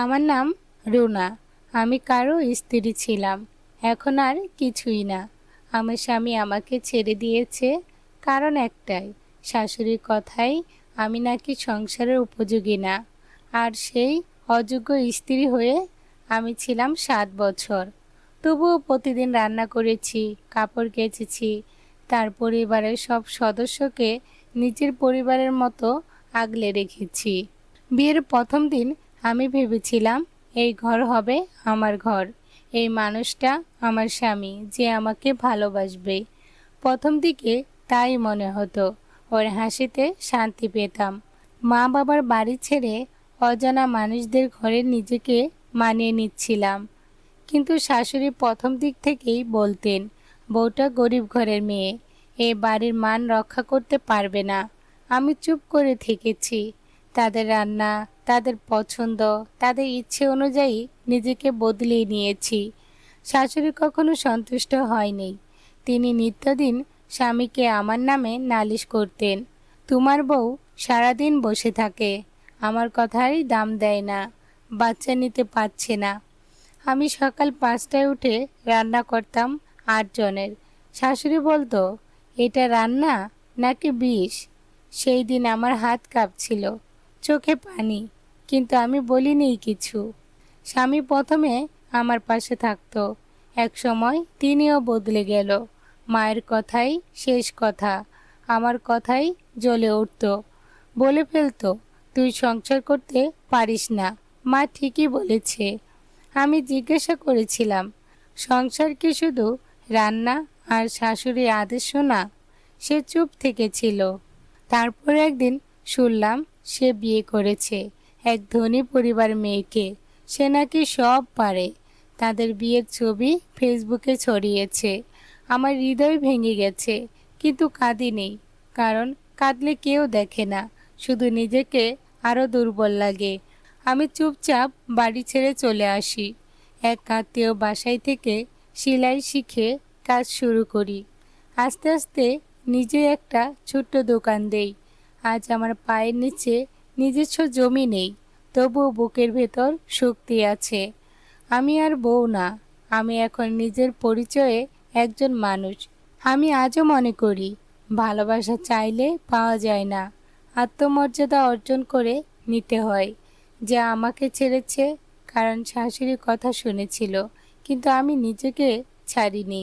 আমার নাম রুনা। আমি কারও স্ত্রী ছিলাম। এখন আর কিছুই না। আমার স্বামী আমাকে ছেড়ে দিয়েছে। কারণ একটাই, শাশুড়ির কথাই, আমি নাকি সংসারের উপযোগী না। আর সেই অযোগ্য স্ত্রী হয়ে আমি ছিলাম সাত বছর। তবুও প্রতিদিন রান্না করেছি, কাপড় কেচেছি। তার পরিবারের সব সদস্যকে নিজের পরিবারের মতো আগলে রেখেছি। বিয়ের প্রথম দিন আমি ভেবেছিলাম, এই ঘর হবে আমার ঘর। এই মানুষটা আমার স্বামী, যে আমাকে ভালোবাসবে। প্রথম দিকে তাই মনে হতো, ওর হাসিতে শান্তি পেতাম। মা বাবার বাড়ি ছেড়ে অজানা মানুষদের ঘরে নিজেকে মানিয়ে নিচ্ছিলাম। কিন্তু শাশুড়ি প্রথম দিক থেকেই বলতেন, বউটা গরিব ঘরের মেয়ে, এ বাড়ির মান রক্ষা করতে পারবে না। আমি চুপ করে থেকেছি। তাদের রান্না তাদের পছন্দ, তাদের ইচ্ছে অনুযায়ী নিজেকে বদলিয়ে নিয়েছি। শাশুড়ি কখনো সন্তুষ্ট হয়নি। তিনি নিত্যদিন স্বামীকে আমার নামে নালিশ করতেন। তোমার বউ সারাদিন বসে থাকে। আমার কথারই দাম দেয় না, বাচ্চা নিতে পারছে না। আমি সকাল পাঁচটায় উঠে রান্না করতাম আটজনের। শাশুড়ি বলতো, এটা রান্না নাকি বিষ? সেই দিন আমার হাত কাঁপছিল। চোখে পানি। কিন্তু আমি বলিনি কিছু। স্বামী প্রথমে আমার পাশে থাকতো। এক সময় তিনিও বদলে গেল। মায়ের কথাই শেষ কথা। আমার কথাই জ্বলে উঠত। বলে ফেলতো, তুই সংসার করতে পারিস না। মা ঠিকই বলেছে। আমি জিজ্ঞাসা করেছিলাম, সংসার কি শুধু রান্না আর শাশুড়ি আদেশ শোনা? সে চুপ থেকেছিল তারপর একদিন শুনলাম সে বিয়ে করেছে। এক ধনী পরিবার মেয়েকে। সে নাকি সব পারে। তাদের বিয়ের ছবি ফেসবুকে ছড়িয়েছে। আমার হৃদয় ভেঙে গেছে, কিন্তু কাঁদিনি কারণ কাঁদলে কেউ দেখে না, শুধু নিজেকে আরও দুর্বল লাগে। আমি চুপচাপ বাড়ি ছেড়ে চলে আসি। এক আত্মীয় বাসায় থেকে সেলাই শিখে কাজ শুরু করি। আস্তে আস্তে নিজে একটা ছোট্ট দোকান দেই। আজ আমার পায়ের নিচে নিজস্ব জমি নেই, তবুও বুকের ভেতর শক্তি আছে। আমি আর বউ না, আমি এখন নিজের পরিচয়ে একজন মানুষ। আমি আজও মনে করি, ভালোবাসা চাইলে পাওয়া যায় না। আত্মমর্যাদা অর্জন করে নিতে হয়, যা আমাকে ছেড়েছে কারণ শাশুড়ির কথা শুনেছিল, কিন্তু আমি নিজেকে ছাড়িনি।